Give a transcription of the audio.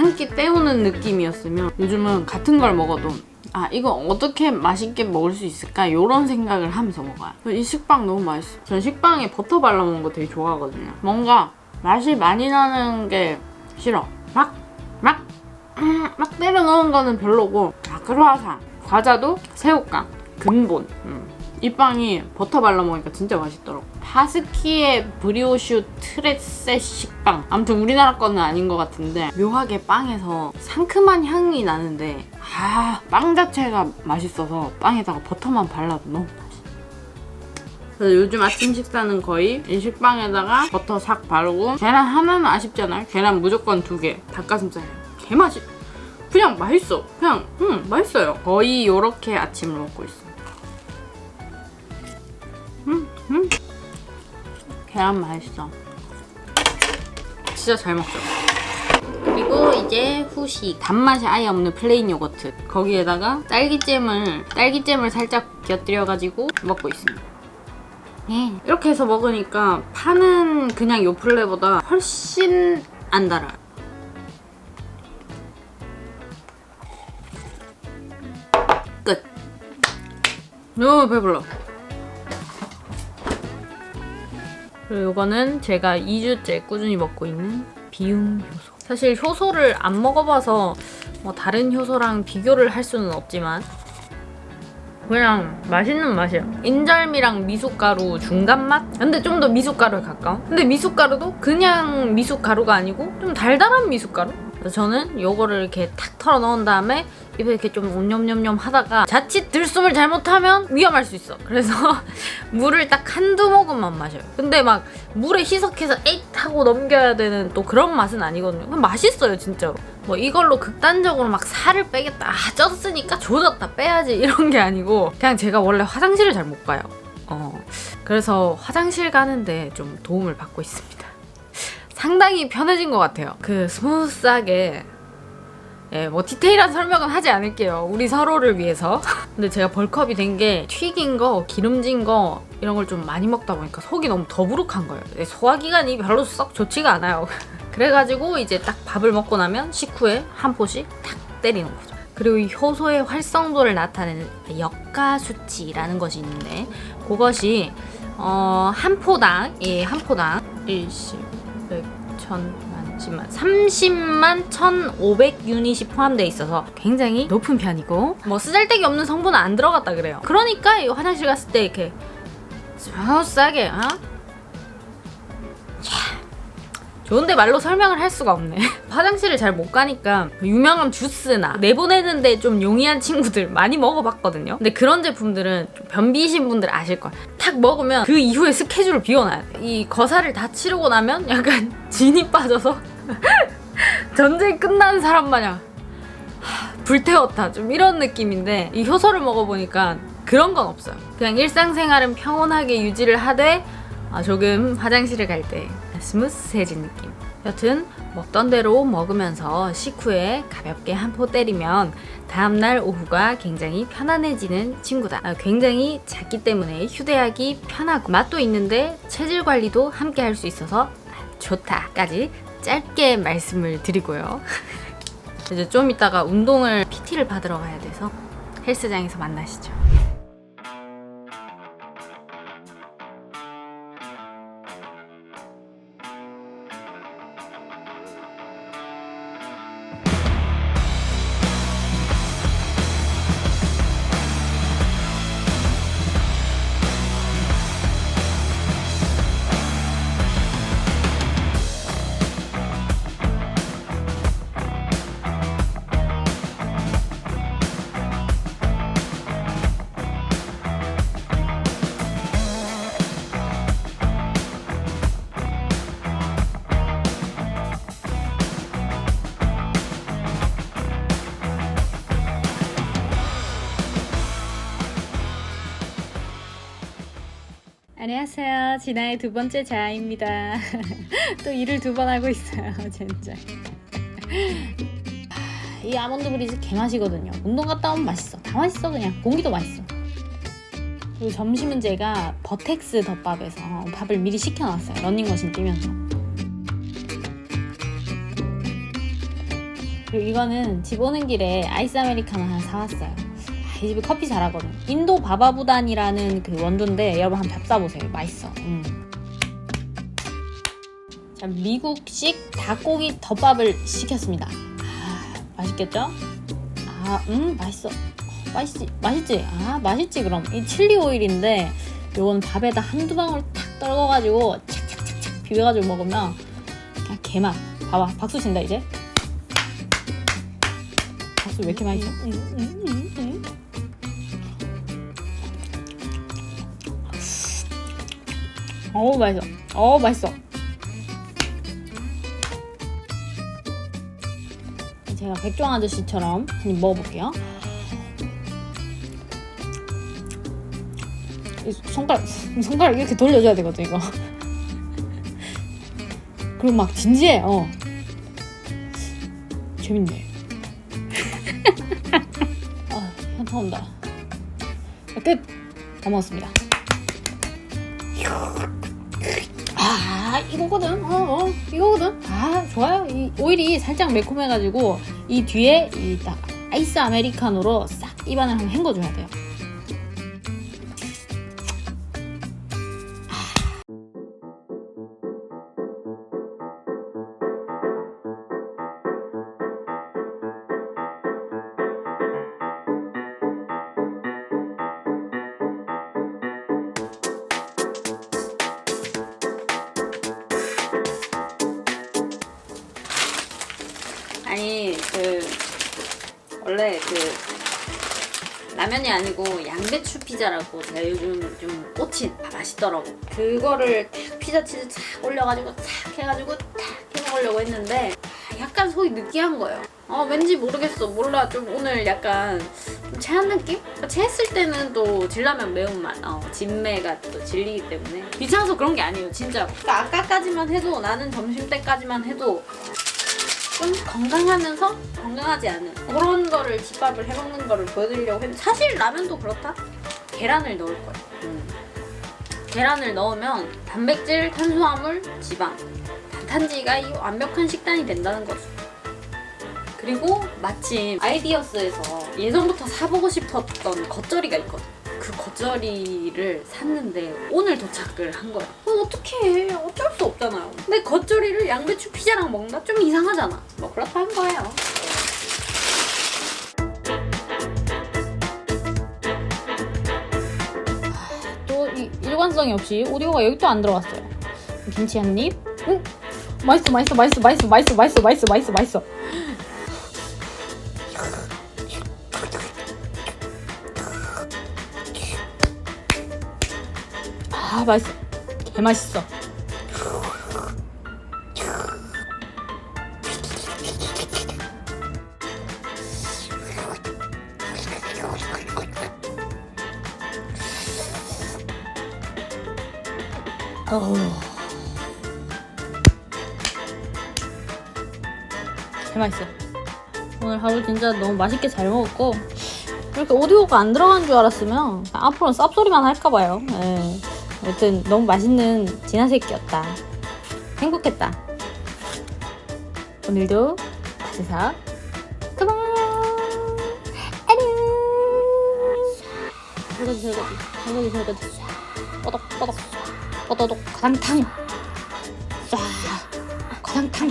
한 끼 때우는 느낌이었으면 요즘은 같은 걸 먹어도 아 이거 어떻게 맛있게 먹을 수 있을까 이런 생각을 하면서 먹어요. 이 식빵 너무 맛있어. 전 식빵에 버터 발라 먹는 거 되게 좋아하거든요. 뭔가 맛이 많이 나는 게 싫어. 막 막, 음, 막 때려 넣은 거는 별로고 아, 크루아상, 과자도 새우깡, 근본. 음. 이 빵이 버터 발라 먹으니까 진짜 맛있더라고. 파스키의 브리오슈 트레셋 식빵. 아무튼 우리나라 거는 아닌 것 같은데 묘하게 빵에서 상큼한 향이 나는데 아, 빵 자체가 맛있어서 빵에다가 버터만 발라도 너무 맛있어. 그래서 요즘 아침 식사는 거의 이 식빵에다가 버터 싹 바르고 계란 하나는 아쉽잖아요. 계란 무조건 두 개. 닭가슴살. 개 맛있. 그냥 맛있어. 그냥 음 맛있어요. 거의 요렇게 아침을 먹고 있어. 계란 맛있어. 진짜 잘 먹죠. 그리고 이제 후식 단맛이 아예 없는 플레인 요거트 거기에다가 딸기잼을 딸기잼을 살짝 곁들여가지고 먹고 있습니다. 네. 이렇게 해서 먹으니까 파는 그냥 요플레보다 훨씬 안 달아요. 끝. 너무 배불러. 그리고 이거는 제가 2주째 꾸준히 먹고 있는 비움 효소. 사실 효소를 안 먹어봐서 뭐 다른 효소랑 비교를 할 수는 없지만 그냥 맛있는 맛이야. 인절미랑 미숫가루 중간 맛? 근데 좀 더 미숫가루에 가까워. 근데 미숫가루도 그냥 미숫가루가 아니고 좀 달달한 미숫가루? 그래서 저는 요거를 이렇게 탁 털어 넣은 다음에 입에 이렇게 좀 옴뇸뇸뇸 하다가 자칫 들숨을 잘못하면 위험할 수 있어. 그래서 물을 딱 한두 모금만 마셔요. 근데 막 물에 희석해서 에잇 하고 넘겨야 되는 또 그런 맛은 아니거든요. 그냥 맛있어요, 진짜로. 뭐 이걸로 극단적으로 막 살을 빼겠다. 아, 쪘으니까 조졌다 빼야지 이런 게 아니고 그냥 제가 원래 화장실을 잘 못 가요. 어. 그래서 화장실 가는데 좀 도움을 받고 있습니다. 상당히 편해진 것 같아요. 그 스무스하게 예, 뭐 디테일한 설명은 하지 않을게요. 우리 서로를 위해서. 근데 제가 벌컵이 된 게 튀긴 거, 기름진 거 이런 걸 좀 많이 먹다 보니까 속이 너무 더부룩한 거예요. 예, 소화 기관이 별로 썩 좋지가 않아요. 그래가지고 이제 딱 밥을 먹고 나면 식후에 한 포씩 탁 때리는 거죠. 그리고 이 효소의 활성도를 나타내는 역가 수치라는 것이 있는데 그것이 어, 한 포당 예, 한 포당 10, 100, 1000, 만, 10만, 30만 1,500 유닛이 포함되어 있어서 굉장히 높은 편이고 뭐 쓰잘데기 없는 성분은 안 들어갔다 그래요. 그러니까 이 화장실 갔을 때 이렇게 스무스하게 어? 좋은데 말로 설명을 할 수가 없네. 화장실을 잘 못 가니까 유명한 주스나 내보내는데 좀 용이한 친구들 많이 먹어봤거든요. 근데 그런 제품들은 좀 변비이신 분들 아실 거야. 탁 먹으면 그 이후에 스케줄을 비워놔야 돼. 이 거사를 다 치르고 나면 약간 진이 빠져서 전쟁 끝난 사람 마냥 하, 불태웠다 좀 이런 느낌인데 이 효소를 먹어보니까 그런 건 없어요. 그냥 일상생활은 평온하게 유지를 하되 아, 조금 화장실을 갈때 스무스해진 느낌. 여튼 먹던 대로 먹으면서 식후에 가볍게 한 포 때리면 다음날 오후가 굉장히 편안해지는 친구다. 아, 굉장히 작기 때문에 휴대하기 편하고 맛도 있는데 체질 관리도 함께 할 수 있어서 좋다까지 짧게 말씀을 드리고요. 이제 좀 이따가 운동을 PT를 받으러 가야 돼서 헬스장에서 만나시죠. 안녕하세요. 진아의 두 번째 자아입니다. 또 일을 두 번 하고 있어요, 진짜. 아, 이 아몬드 브리즈 개맛이거든요. 운동 갔다 오면 맛있어. 다 맛있어, 그냥. 공기도 맛있어. 그리고 점심은 제가 버텍스 덮밥에서 밥을 미리 시켜놨어요. 러닝머신 뛰면서. 그리고 이거는 집 오는 길에 아이스 아메리카노 하나 사왔어요. 아, 이 집이 커피 잘하거든. 인도 바바부단이라는 그 원두인데 여러분 한번 밥 사보세요. 맛있어. 음. 자, 미국식 닭고기 덮밥을 시켰습니다. 아, 맛있겠죠? 아, 음, 맛있어. 어, 맛있지? 맛있지? 아, 맛있지, 그럼. 이 칠리 오일인데, 요건 밥에다 한두 방울 탁 떨궈가지고, 착착착착 비벼가지고 먹으면, 그냥 개맛. 봐봐, 박수 친다, 이제. 박수 왜 이렇게 많이 쳐? 어우, 맛있어. 어우, 맛있어. 제가 백종 아저씨처럼 한입 먹어볼게요. 이 손가락, 손가락 이렇게 돌려줘야 되거든, 이거. 그리고 막 진지해, 어. 재밌네. 아, 현타 온다. 끝! 다 먹었습니다. 아, 이거거든. 어, 어, 이거거든. 아, 좋아요. 이 오일이 살짝 매콤해가지고 이 뒤에 이 딱 아이스 아메리카노로 싹 입안을 한번 헹궈줘야 돼요. 아니 그 원래 그 라면이 아니고 양배추 피자라고 제가 요즘 좀 꽂힌 아, 맛있더라고. 그거를 탁 피자 치즈 탁 올려가지고 탁 해가지고 탁 해먹으려고 했는데 아, 약간 속이 느끼한 거예요. 어 왠지 모르겠어. 몰라. 좀 오늘 약간 좀 체한 느낌? 그러니까 체했을 때는 또 진라면 매운맛 어, 진매가 또 질리기 때문에. 귀찮아서 그런 게 아니에요 진짜 그러니까 아까까지만 해도 나는 점심 때까지만 해도 좀 건강하면서? 건강하지 않은. 그런 거를 집밥을 해먹는 거를 보여드리려고 했는데 사실 라면도 그렇다. 계란을 넣을 거예요 음. 계란을 넣으면 단백질, 탄수화물, 지방. 단탄지가 이 완벽한 식단이 된다는 거죠 그리고 마침 아이디어스에서 예전부터 사보고 싶었던 겉절이가 있거든 그 겉절이를 샀는데 오늘 도착을 한 거야. 어, 어떡해. 어쩔 수 없잖아요. 근데 겉절이를 양배추 피자랑 먹나? 좀 이상하잖아. 뭐 그렇다는 거예요. 또 이 일관성이 없이 오디오가 여기 또 안 들어갔어요. 김치 한 입. 응? 맛있어, 맛있어, 맛있어, 맛있어, 맛있어, 맛있어, 맛있어, 맛있어, 맛있어. 아, 맛있어. 개 맛있어. 어우. 개 맛있어. 오늘 하루 진짜 너무 맛있게 잘 먹었고 이렇게 오디오가 안 들어간 줄 알았으면 앞으로는 쌉소리만 할까봐요. 예. 여튼 너무 맛있는 진화새끼였다. 행복했다. 오늘도 다시사 그만 안녕 설거지 설거지 설거지 설거지 뽀덕 뽀덕 뽀덕 가당탕 쏴 가당탕